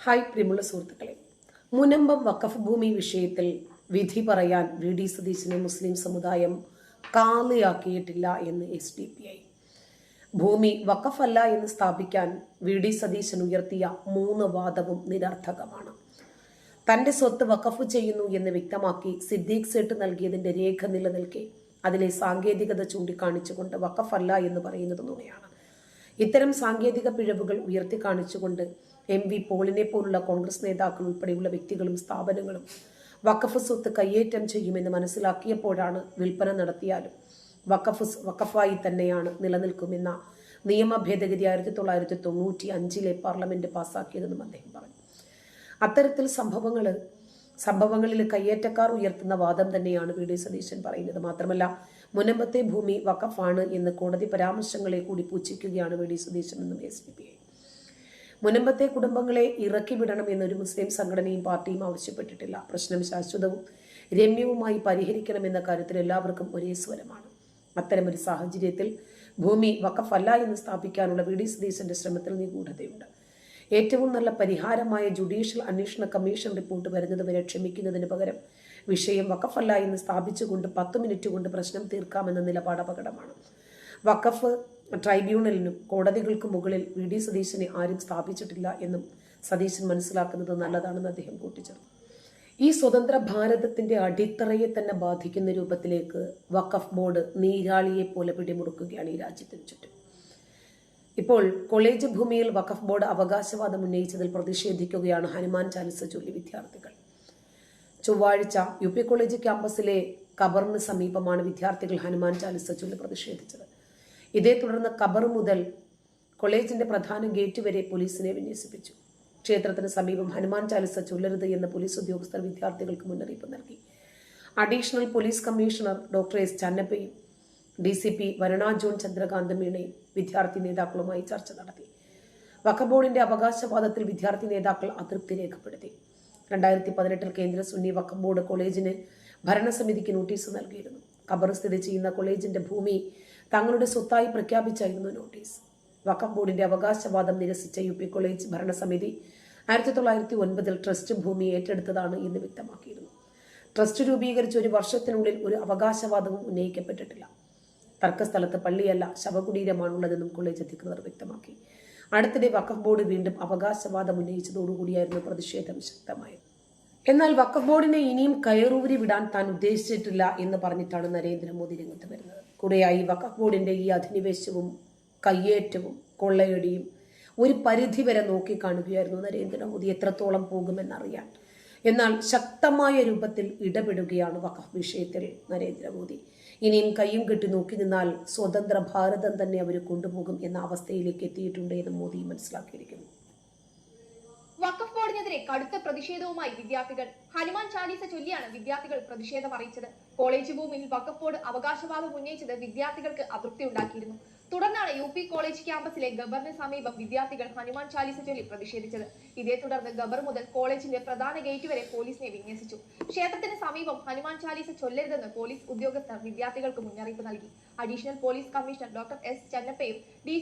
Hi പ്രിയമുള്ള സുഹൃത്തുക്കളെ. മുനമ്പം വഖഫ് ഭൂമി വിഷയത്തിൽ വിധി പറയാൻ വി ഡി സതീശനെ മുസ്ലിം സമുദായം കാളിയാക്കിയിട്ടില്ല എന്ന് എസ് ഡി പി ഐ ഭൂമി വഖഫല്ല എന്ന് സ്ഥാപിക്കാൻ വി ഡി സതീശൻ ഉയർത്തിയ മൂന്ന് വാദവും നിരർത്ഥകമാണ്. തന്റെ സ്വത്ത് വഖഫ് ചെയ്യുന്നു എന്ന് വ്യക്തമാക്കി സിദ്ദീഖ് സേട്ട് നൽകിയതിന്റെ രേഖ നിലനിൽക്കെ അതിലെ സാങ്കേതികത ചൂണ്ടിക്കാണിച്ചുകൊണ്ട് വഖഫല്ല എന്ന് പറയുന്നത് നുണയാണ് ഇത്തരം സാങ്കേതിക പിഴവുകൾ ഉയർത്തി കാണിച്ചുകൊണ്ട് എം വി പോളിനെ പോലുള്ള കോൺഗ്രസ് നേതാക്കൾ ഉൾപ്പെടെയുള്ള വ്യക്തികളും സ്ഥാപനങ്ങളും വഖഫ് സ്വത്ത് കയ്യേറ്റം ചെയ്യുമെന്ന് മനസ്സിലാക്കിയപ്പോഴാണ് വിൽപ്പന നടത്തിയാലും വഖഫ് വഖഫായി തന്നെയാണ് നിലനിൽക്കുമെന്ന നിയമ ഭേദഗതി ആയിരത്തി തൊള്ളായിരത്തി തൊണ്ണൂറ്റി അഞ്ചിലെ പാർലമെന്റ് പാസാക്കിയതെന്നും അദ്ദേഹം പറഞ്ഞു. അത്തരത്തിൽ സംഭവങ്ങൾ സംഭവങ്ങളിൽ കയ്യേറ്റക്കാർ ഉയർത്തുന്ന വാദം തന്നെയാണ് വി ഡി സതീശൻ പറയുന്നത്. മാത്രമല്ല മുനമ്പത്തെ ഭൂമി വഖഫാണ് എന്ന് കോടതി പരാമർശങ്ങളെ കൂടി പൂച്ഛിക്കുകയാണ് വി ഡി സതീശൻ എന്നും എസ് ഡി പി ഐ മുനമ്പത്തെ കുടുംബങ്ങളെ ഇറക്കി വിടണം എന്നൊരു മുസ്ലിം സംഘടനയും പാർട്ടിയും ആവശ്യപ്പെട്ടിട്ടില്ല. പ്രശ്നം ശാശ്വതവും രമ്യവുമായി പരിഹരിക്കണമെന്ന കാര്യത്തിൽ എല്ലാവർക്കും ഒരേ സ്വരമാണ്. അത്തരമൊരു സാഹചര്യത്തിൽ ഭൂമി വഖഫല്ല എന്ന് സ്ഥാപിക്കാനുള്ള വി ഡി സതീശന്റെ ശ്രമത്തിൽ നിഗൂഢതയുണ്ട്. ഏറ്റവും നല്ല പരിഹാരമായ ജുഡീഷ്യൽ അന്വേഷണ കമ്മീഷൻ റിപ്പോർട്ട് വരുന്നതുവരെ ക്ഷമിക്കുന്നതിന് പകരം വിഷയം വഖഫല്ല എന്ന് സ്ഥാപിച്ചുകൊണ്ട് പത്ത് മിനിറ്റ് കൊണ്ട് പ്രശ്നം തീർക്കാമെന്ന നിലപാട് അപകടമാണ്. വഖഫ് ട്രൈബ്യൂണലിനും കോടതികൾക്ക് മുകളിൽ വി. ഡി. സതീശനെ ആരും സ്ഥാപിച്ചിട്ടില്ല എന്നും സതീശൻ മനസ്സിലാക്കുന്നത് നല്ലതാണെന്ന് അദ്ദേഹം കൂട്ടിച്ചേർത്തു. ഈ സ്വതന്ത്ര ഭാരതത്തിന്റെ അടിത്തറയെ തന്നെ ബാധിക്കുന്ന രൂപത്തിലേക്ക് വഖഫ് ബോർഡ് നീരാളിയെ പോലെ പിടിമുറുക്കുകയാണ് ഈ രാജ്യത്തിന് ചുറ്റും. ഇപ്പോൾ കോളേജ് ഭൂമിയിൽ വഖഫ് ബോർഡ് അവകാശവാദം ഉന്നയിച്ചതിൽ പ്രതിഷേധിക്കുകയാണ് ഹനുമാൻ ചാലിസ ചൊല്ലി വിദ്യാർത്ഥികൾ. ചൊവ്വാഴ്ച യു പി കോളേജ് ക്യാമ്പസിലെ കബറിന് സമീപമാണ് വിദ്യാർത്ഥികൾ ഹനുമാൻ ചാലിസ ചൊല്ലി പ്രതിഷേധിച്ചത്. ഇതേ തുടർന്ന് കബർ മുതൽ കോളേജിന്റെ പ്രധാന ഗേറ്റ് വരെ പോലീസിനെ വിന്യസിപ്പിച്ചു. ക്ഷേത്രത്തിന് സമീപം ഹനുമാൻ ചാലിസ ചൊല്ലരുത് എന്ന് പോലീസ് ഉദ്യോഗസ്ഥർ വിദ്യാർത്ഥികൾക്ക് മുന്നറിയിപ്പ് നൽകി. Additional police commissioner doctor S ചന്നപ്പയും D C P Varuna John Chandrakant മീണയും വിദ്യാർത്ഥി നേതാക്കളുമായി ചർച്ച നടത്തി. വഖഫ് ബോർഡിന്റെ അവകാശവാദത്തിൽ വിദ്യാർത്ഥി നേതാക്കൾ അതൃപ്തി രേഖപ്പെടുത്തി. രണ്ടായിരത്തി പതിനെട്ടിൽ കേന്ദ്ര സുന്നി വഖഫ് ബോർഡ് കോളേജിന് ഭരണസമിതിക്ക് നോട്ടീസ് നൽകിയിരുന്നു. ഖബർ സ്ഥിതി ചെയ്യുന്ന കോളേജിന്റെ ഭൂമി തങ്ങളുടെ സ്വത്തായി പ്രഖ്യാപിച്ചായിരുന്നു നോട്ടീസ്. വക്കം ബോർഡിന്റെ അവകാശവാദം നിരസിച്ച യു പി കോളേജ് ഭരണസമിതി ആയിരത്തി തൊള്ളായിരത്തി ഒൻപതിൽ ട്രസ്റ്റ് ഭൂമി ഏറ്റെടുത്തതാണ് എന്ന് വ്യക്തമാക്കിയിരുന്നു. ട്രസ്റ്റ് രൂപീകരിച്ച ഒരു വർഷത്തിനുള്ളിൽ ഒരു അവകാശവാദവും ഉന്നയിക്കപ്പെട്ടിട്ടില്ല. തർക്കസ്ഥലത്ത് പള്ളിയല്ല ശവകുടീരമാണുള്ളതെന്നും കോളേജ് അധികൃതർ വ്യക്തമാക്കി. അടുത്തിടെ വഖഫ് ബോർഡ് വീണ്ടും അവകാശവാദം ഉന്നയിച്ചതോടുകൂടിയായിരുന്നു പ്രതിഷേധം ശക്തമായത്. എന്നാൽ വഖഫ് ബോർഡിനെ ഇനിയും കയറൂരി വിടാൻ താൻ ഉദ്ദേശിച്ചിട്ടില്ല എന്ന് പറഞ്ഞിട്ടാണ് നരേന്ദ്രമോദി രംഗത്ത് വരുന്നത്. കൂടെയായി വഖഫ് ബോർഡിന്റെ ഈ അധിനിവേശവും കയ്യേറ്റവും കൊള്ളയടിയും ഒരു പരിധി വരെ നോക്കിക്കാണുകയായിരുന്നു നരേന്ദ്രമോദി. എത്രത്തോളം പോകുമെന്നറിയാൻ. എന്നാൽ ശക്തമായ രൂപത്തിൽ ഇടപെടുകയാണ് വഖഫ് വിഷയത്തിൽ നരേന്ദ്രമോദി. ഇനിയും കയ്യും കെട്ടി നോക്കി നിന്നാൽ സ്വതന്ത്ര ഭാരതം തന്നെ അവർ കൊണ്ടുപോകും എന്ന അവസ്ഥയിലേക്ക് എത്തിയിട്ടുണ്ട് എന്ന് മോദി മനസ്സിലാക്കിയിരിക്കുന്നു. ബോർഡിനെതിരെ കടുത്ത പ്രതിഷേധവുമായി വിദ്യാർത്ഥികൾ. ഹനുമാൻ ചാലീസ ചൊല്ലിയാണ് വിദ്യാർത്ഥികൾ പ്രതിഷേധം അറിയിച്ചത്. കോളേജ് ഭൂമിയിൽ വഖഫ് ബോർഡ് അവകാശവാദം ഉന്നയിച്ചത് വിദ്യാർത്ഥികൾക്ക് അതൃപ്തി ഉണ്ടാക്കിയിരുന്നു. തുടർന്നാണ് യു പി കോളേജ് ക്യാമ്പസിലെ ഗബറിന് സമീപം വിദ്യാർത്ഥികൾ ഹനുമാൻ ചാലീസ ചൊല്ലി പ്രതിഷേധിച്ചത്. ഇതേ തുടർന്ന് ഗബർ മുതൽ കോളേജിന്റെ പ്രധാന ഗേറ്റ് വരെ പോലീസിനെ വിന്യസിച്ചു. ക്ഷേത്രത്തിന് സമീപം ഹനുമാൻ ചാലീസ ചൊല്ലരുതെന്ന് പോലീസ് ഉദ്യോഗസ്ഥർ വിദ്യാർത്ഥികൾക്ക് മുന്നറിയിപ്പ് നൽകി. Additional police commissioner doctor S ചന്നപ്പയും D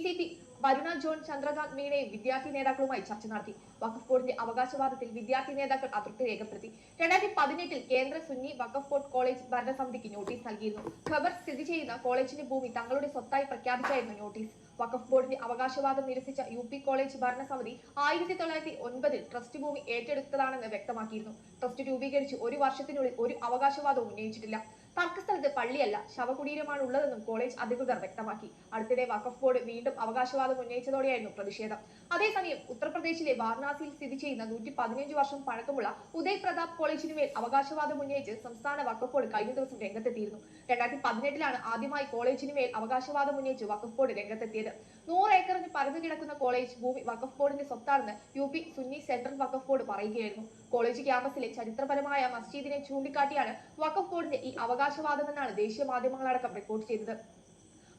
Varuna John Chandrakant മീണയും വിദ്യാർത്ഥി നേതാക്കളുമായി ചർച്ച നടത്തി. വഖഫ് ബോർഡിന്റെ അവകാശവാദത്തിൽ വിദ്യാർത്ഥി നേതാക്കൾ അതൃപ്തി രേഖപ്പെടുത്തി. രണ്ടായിരത്തി പതിനെട്ടിൽ കേന്ദ്ര സുന്നി വഖഫ് ബോർഡ് കോളേജ് ഭരണസമിതിക്ക് നോട്ടീസ് നൽകിയിരുന്നു. ഖബർ സ്ഥിതി ചെയ്യുന്ന കോളേജിന്റെ ഭൂമി തങ്ങളുടെ സ്വത്തായി പ്രഖ്യാപിച്ചായിരുന്നു നോട്ടീസ്. വഖഫ് ബോർഡിന്റെ അവകാശവാദം നിരസിച്ച യു പി കോളേജ് ഭരണസമിതി ആയിരത്തി തൊള്ളായിരത്തി ഒൻപതിൽ ട്രസ്റ്റ് ഭൂമി ഏറ്റെടുത്തതാണെന്ന് വ്യക്തമാക്കിയിരുന്നു. ട്രസ്റ്റ് രൂപീകരിച്ച് ഒരു വർഷത്തിനുള്ളിൽ ഒരു അവകാശവാദവും ഉന്നയിച്ചിട്ടില്ല. തർക്കസ്ഥലത്ത് പള്ളിയല്ല ശവകുടീരമാണ് ഉള്ളതെന്നും കോളേജ് അധികൃതർ വ്യക്തമാക്കി. അടുത്തിടെ വഖഫ് ബോർഡ് വീണ്ടും അവകാശവാദം ഉന്നയിച്ചതോടെയായിരുന്നു പ്രതിഷേധം. അതേസമയം ഉത്തർപ്രദേശിലെ വാരണാസിയിൽ സ്ഥിതി ചെയ്യുന്ന നൂറ്റി പതിനഞ്ച് വർഷം പഴക്കമുള്ള ഉദയ് പ്രതാപ് കോളേജിന് മേൽ അവകാശവാദം ഉന്നയിച്ച് സംസ്ഥാന വഖഫ് ബോർഡ് കഴിഞ്ഞ ദിവസം രംഗത്തെത്തിയിരുന്നു. രണ്ടായിരത്തി പതിനെട്ടിലാണ് ആദ്യമായി കോളേജിന് മേൽ അവകാശവാദം ഉന്നയിച്ച് വഖഫ് ബോർഡ് രംഗത്തെത്തിയത്. നൂറ് ഏക്കറിന് പരന്നു കിടക്കുന്ന കോളേജ് ഭൂമി വഖഫ് ബോർഡിന്റെ സ്വത്താണെന്ന് U P Sunni central Waqf board പറയുകയായിരുന്നു. കോളേജ് ക്യാമ്പസിലെ ചരിത്രപരമായ മസ്ജിദിനെ ചൂണ്ടിക്കാട്ടിയാണ് വഖഫ് ബോർഡിന്റെ ഈ അവകാശവാദമെന്നാണ് ദേശീയ മാധ്യമങ്ങളടക്കം റിപ്പോർട്ട് ചെയ്തത്.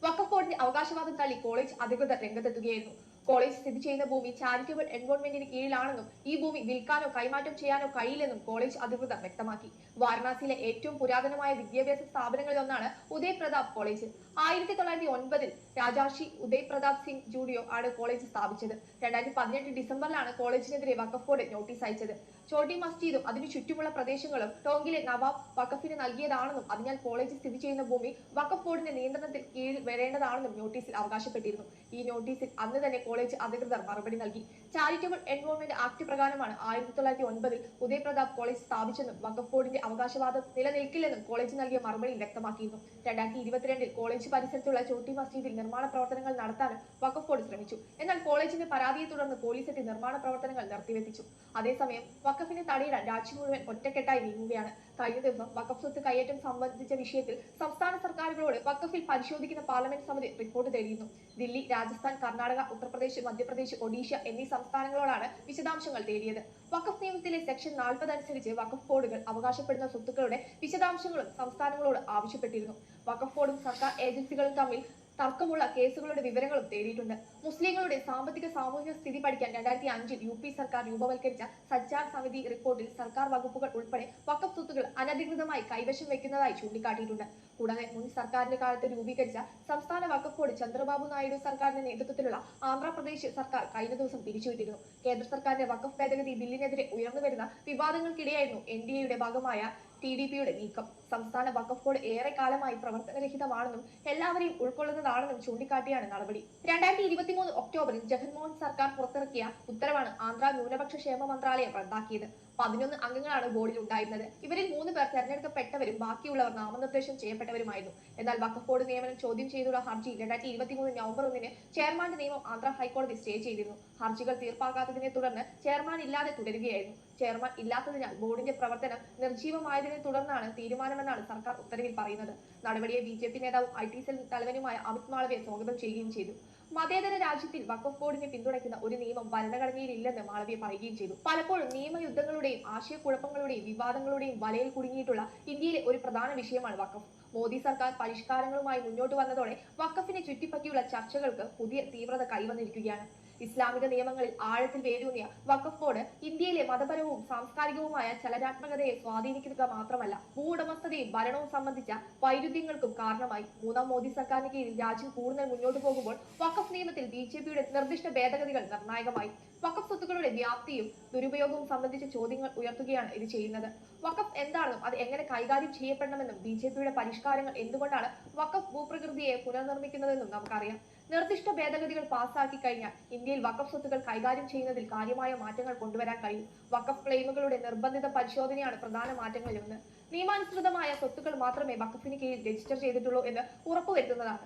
വഖഫ് ബോർഡിന്റെ അവകാശവാദം തള്ളി കോളേജ് അധികൃതർ രംഗത്തെത്തുകയായിരുന്നു. കോളേജ് സ്ഥിതി ചെയ്യുന്ന ഭൂമി ചാരിറ്റബിൾ എൻവോൺമെന്റിന് കീഴിലാണെന്നും ഈ ഭൂമി വിൽക്കാനോ കൈമാറ്റം ചെയ്യാനോ കഴിയില്ലെന്നും കോളേജ് അധികൃതർ വ്യക്തമാക്കി. വാരണാസിയിലെ ഏറ്റവും പുരാതനമായ വിദ്യാഭ്യാസ സ്ഥാപനങ്ങളിൽ ഒന്നാണ് ഉദയ് പ്രതാപ് കോളേജ്. ആയിരത്തി തൊള്ളായിരത്തി ഒൻപതിൽ രാജാഷി ഉദയ് പ്രതാപ് സിംഗ് ജൂഡിയോ ആണ് കോളേജ് സ്ഥാപിച്ചത്. രണ്ടായിരത്തി പതിനെട്ട് ഡിസംബറിലാണ് കോളേജിനെതിരെ വഖഫ് ബോർഡ് നോട്ടീസ് അയച്ചത്. ചോട്ടി മസ്ജിദും അതിനു ചുറ്റുമുള്ള പ്രദേശങ്ങളും ടോങ്കിലെ നവാബ് വഖഫിന് നൽകിയതാണെന്നും അതിനാൽ കോളേജ് സ്ഥിതി ചെയ്യുന്ന ഭൂമി വഖഫ് ബോർഡിന്റെ നിയന്ത്രണത്തിൽ കീഴിൽ വരേണ്ടതാണെന്നും നോട്ടീസിൽ അവകാശപ്പെട്ടിരുന്നു. ഈ നോട്ടീസിൽ അന്ന് തന്നെ കോളേജ് അധികൃതർ മറുപടി നൽകി. ചാരിറ്റബിൾ എൻവോൾവ്മെന്റ് ആക്ട് പ്രകാരമാണ് ആയിരത്തി തൊള്ളായിരത്തി ഒൻപതിൽ ഉദയപ്രതാപ് കോളേജ് സ്ഥാപിച്ചെന്നും വഖഫ് ബോർഡിന്റെ അവകാശവാദം നിലനിൽക്കില്ലെന്നും കോളേജ് നൽകിയ മറുപടിയിൽ വ്യക്തമാക്കിയിരുന്നു. രണ്ടായിരത്തി ഇരുപത്തിരണ്ടിൽ കോളേജ് പരിസരത്തുള്ള ചോട്ടി മസ്ജിദിൽ നിർമ്മാണ പ്രവർത്തനങ്ങൾ നടത്താനും വഖഫ് ബോർഡ് ശ്രമിച്ചു. എന്നാൽ കോളേജിന്റെ പരാതിയെ തുടർന്ന് പോലീസ് എത്തി നിർമ്മാണ പ്രവർത്തനങ്ങൾ നിർത്തിവെപ്പിച്ചു. അതേസമയം വഖഫിനെ തടയിടാൻ രാജ്യം മുഴുവൻ ഒറ്റക്കെട്ടായി നീങ്ങുകയാണ്. കഴിഞ്ഞ ദിവസം വഖഫ് സ്വത്ത് കൈയേറ്റം സംബന്ധിച്ച വിഷയത്തിൽ സംസ്ഥാന സർക്കാരുകളോട് വഖഫിൽ പരിശോധിക്കുന്ന പാർലമെന്റ് സമിതി റിപ്പോർട്ട് തേടിയിരുന്നു. ദില്ലി രാജസ്ഥാൻ കർണാടക ഉത്തർപ്രദേശ് മധ്യപ്രദേശ് ഒഡീഷ എന്നീ സംസ്ഥാനങ്ങളോടാണ് വിശദാംശങ്ങൾ തേടിയത്. വഖഫ് നിയമത്തിലെ സെക്ഷൻ നാൽപ്പത് അനുസരിച്ച് വഖഫ് ബോർഡുകൾ അവകാശപ്പെടുന്ന സ്വത്തുക്കളുടെ വിശദാംശങ്ങളും സംസ്ഥാനങ്ങളോട് ആവശ്യപ്പെട്ടിരുന്നു. വഖഫ് ബോർഡും സർക്കാർ ഏജൻസികളും തമ്മിൽ തർക്കമുള്ള കേസുകളുടെ വിവരങ്ങളും തേടിയിട്ടുണ്ട്. മുസ്ലിങ്ങളുടെ സാമ്പത്തിക സാമൂഹിക സ്ഥിതി പഠിക്കാൻ രണ്ടായിരത്തി അഞ്ചിൽ യു പി സർക്കാർ രൂപവൽക്കരിച്ച സജ്ജാർ സമിതി റിപ്പോർട്ടിൽ സർക്കാർ വകുപ്പുകൾ ഉൾപ്പെടെ വഖഫ് സ്വത്തുകൾ അനധികൃതമായി കൈവശം വയ്ക്കുന്നതായി ചൂണ്ടിക്കാട്ടിയിട്ടുണ്ട്. കൂടാതെ മുൻ സർക്കാരിന്റെ കാലത്ത് രൂപീകരിച്ച സംസ്ഥാന വഖഫ് ബോർഡ് ചന്ദ്രബാബു നായിഡു സർക്കാരിന്റെ നേതൃത്വത്തിലുള്ള ആന്ധ്രാപ്രദേശ് സർക്കാർ കഴിഞ്ഞ ദിവസം പിരിച്ചുവിട്ടിരുന്നു. കേന്ദ്ര സർക്കാരിന്റെ വഖഫ് ഭേദഗതി ബില്ലിനെതിരെ ഉയർന്നു വരുന്ന വിവാദങ്ങൾക്കിടെയായിരുന്നു എൻ ഡി എയുടെ ഭാഗമായ ടി ഡി പിയുടെ നീക്കം. സംസ്ഥാന വഖഫ് ബോർഡ് ഏറെ കാലമായി പ്രവർത്തനരഹിതമാണെന്നും എല്ലാവരെയും ഉൾക്കൊള്ളുന്നതാണെന്നും ചൂണ്ടിക്കാട്ടിയാണ് നടപടി. രണ്ടായിരത്തി ഇരുപത്തിമൂന്ന് ഒക്ടോബറിൽ ജഗൻമോഹൻ സർക്കാർ പുറത്തിറക്കിയ ഉത്തരവാണ് ആന്ധ്ര ന്യൂനപക്ഷ ക്ഷേമ മന്ത്രാലയം റദ്ദാക്കിയത്. പതിനൊന്ന് അംഗങ്ങളാണ് ബോർഡിൽ ഉണ്ടായിരുന്നത്. ഇവരിൽ മൂന്ന് പേർ തെരഞ്ഞെടുക്കപ്പെട്ടവരും ബാക്കിയുള്ളവർ നാമനിർദ്ദേശം ചെയ്യപ്പെട്ടവരുമായിരുന്നു. എന്നാൽ വഖഫ് ബോർഡ് നിയമനം ചോദ്യം ചെയ്തുള്ള ഹർജി രണ്ടായിരത്തി ഇരുപത്തിമൂന്ന് നവംബർ ഒന്നിന് ചെയർമാന്റെ നിയമം ആന്ധ്ര ഹൈക്കോടതി സ്റ്റേ ചെയ്തിരുന്നു. ഹർജികൾ തീർപ്പാക്കാത്തതിനെ തുടർന്ന് ചെയർമാൻ ഇല്ലാതെ തുടരുകയായിരുന്നു. ചെയർമാൻ ഇല്ലാത്തതിനാൽ ബോർഡിന്റെ പ്രവർത്തനം നിർജീവമായതിനെ തുടർന്നാണ് തീരുമാനമെന്നാണ് സർക്കാർ ഉത്തരവിൽ പറയുന്നത്. നടപടിയെ ബി ജെ പി നേതാവും ഐ ടി സെൽ തലവനുമായ അമിത് മാളവ്യ സ്വാഗതം ചെയ്യുകയും ചെയ്തു. മതേതര രാജ്യത്തിൽ വഖഫ് ബോർഡിനെ പിന്തുണയ്ക്കുന്ന ഒരു നിയമം ഭരണഘടനയിൽ ഇല്ലെന്ന് മാളവ്യ പറയുകയും ചെയ്തു. പലപ്പോഴും നിയമയുദ്ധങ്ങളുടെയും ആശയക്കുഴപ്പങ്ങളുടെയും വിവാദങ്ങളുടെയും വലയിൽ കുടുങ്ങിയിട്ടുള്ള ഇന്ത്യയിലെ ഒരു പ്രധാന വിഷയമാണ് വഖഫ്. മോദി സർക്കാർ പരിഷ്കാരങ്ങളുമായി മുന്നോട്ട് വന്നതോടെ വഖഫിനെ ചുറ്റിപ്പറ്റിയുള്ള ചർച്ചകൾക്ക് പുതിയ തീവ്രത കൈവന്നിരിക്കുകയാണ്. ഇസ്ലാമിക നിയമങ്ങളിൽ ആഴത്തിൽ വേരൂന്നിയ വഖഫ് ബോർഡ് ഇന്ത്യയിലെ മതപരവും സാംസ്കാരികവുമായ ചലനാത്മകതയെ സ്വാധീനിക്കുക മാത്രമല്ല ഭൂവുടമസ്ഥതയും ഭരണവും സംബന്ധിച്ച വൈരുദ്ധ്യങ്ങൾക്കും കാരണമായി. മൂന്നാം മോദി സർക്കാരിന് കീഴിൽ രാജ്യം കൂടുതൽ മുന്നോട്ട് പോകുമ്പോൾ വഖഫ് നിയമത്തിൽ ബി ജെ പിയുടെ നിർദ്ദിഷ്ട ഭേദഗതികൾ നിർണായകമായി. വഖഫ് സ്വത്തുക്കളുടെ വ്യാപ്തിയും ദുരുപയോഗവും സംബന്ധിച്ച ചോദ്യങ്ങൾ ഉയർത്തുകയാണ് ഇത് ചെയ്യുന്നത്. വഖഫ് എന്താണെന്നും അത് എങ്ങനെ കൈകാര്യം ചെയ്യപ്പെടണമെന്നും ബി പരിഷ്കാരങ്ങൾ എന്തുകൊണ്ടാണ് വഖഫ് ഭൂപ്രകൃതിയെ പുനർനിർമ്മിക്കുന്നതെന്നും നമുക്കറിയാം. നിർദ്ദിഷ്ട ഭേദഗതികൾ പാസാക്കി കഴിഞ്ഞാൽ ഇന്ത്യയിൽ വഖഫ് സ്വത്തുക്കൾ കൈകാര്യം ചെയ്യുന്നതിൽ കാര്യമായ മാറ്റങ്ങൾ കൊണ്ടുവരാൻ കഴിയും. വഖഫ് ക്ലെയിമുകളുടെ നിർബന്ധിത പരിശോധനയാണ് പ്രധാന മാറ്റങ്ങളിലൊന്ന്. നിയമാനുസൃതമായ സ്വത്തുക്കൾ മാത്രമേ വഖഫിന് കീഴിൽ രജിസ്റ്റർ ചെയ്തിട്ടുള്ളൂ എന്ന് ഉറപ്പുവരുത്തുന്നതാണ്.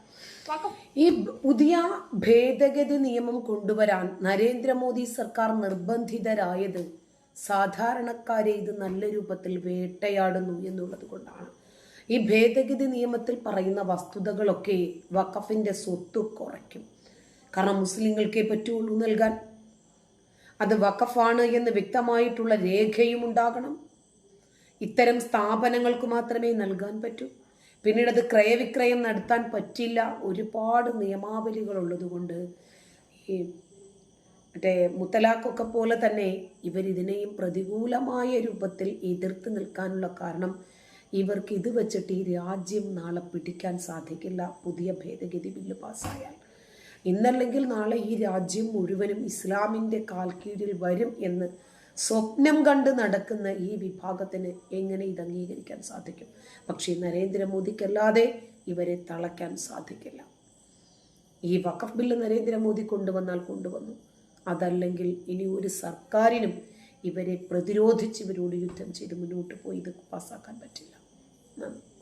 വഖഫ് ഈ പുതിയ ഭേദഗതി നിയമം കൊണ്ടുവരാൻ നരേന്ദ്രമോദി സർക്കാർ നിർബന്ധിതരായത് സാധാരണക്കാരെ ഇത് നല്ല രൂപത്തിൽ വേട്ടയാടുന്നു എന്നുള്ളത് കൊണ്ടാണ്. ഈ ഭേദഗതി നിയമത്തിൽ പറയുന്ന വസ്തുതകളൊക്കെ വഖഫിന്റെ സ്വത്ത് കുറയ്ക്കും. കാരണം മുസ്ലിങ്ങൾക്കേ പറ്റുള്ളൂ നൽകാൻ. അത് വഖഫാണ് എന്ന് വ്യക്തമായിട്ടുള്ള രേഖയും ഉണ്ടാകണം. ഇത്തരം സ്ഥാപനങ്ങൾക്ക് മാത്രമേ നൽകാൻ പറ്റൂ. പിന്നീട് അത് ക്രയവിക്രയം നടത്താൻ പറ്റില്ല. ഒരുപാട് നിയമാവലികൾ ഉള്ളതുകൊണ്ട് ഈ മറ്റേ മുത്തലാഖൊക്കെ പോലെ തന്നെ ഇവരിതിനെയും പ്രതികൂലമായ രൂപത്തിൽ എതിർത്ത് നിൽക്കാനുള്ള കാരണം ഇവർക്ക് ഇത് വെച്ചിട്ട് ഈ രാജ്യം നാളെ പിടിക്കാൻ സാധിക്കില്ല. പുതിയ ഭേദഗതി ബില്ല് പാസ്സായാൽ. ഇന്നല്ലെങ്കിൽ നാളെ ഈ രാജ്യം മുഴുവനും ഇസ്ലാമിന്റെ കാൽക്കീഴിൽ വരും എന്ന് സ്വപ്നം കണ്ട് നടക്കുന്ന ഈ വിഭാഗത്തിന് എങ്ങനെ ഇത് അംഗീകരിക്കാൻ സാധിക്കും? പക്ഷേ നരേന്ദ്രമോദിക്കല്ലാതെ ഇവരെ തളയ്ക്കാൻ സാധിക്കില്ല. ഈ വഖഫ് ബില്ല് നരേന്ദ്രമോദി കൊണ്ടുവന്നാൽ കൊണ്ടുവന്നു. അതല്ലെങ്കിൽ ഇനി ഒരു സർക്കാരിനും ഇവരെ പ്രതിരോധിച്ച് ഇവരോട് യുദ്ധം ചെയ്ത് മുന്നോട്ട് പോയി ഇത് പാസ്സാക്കാൻ പറ്റില്ല. the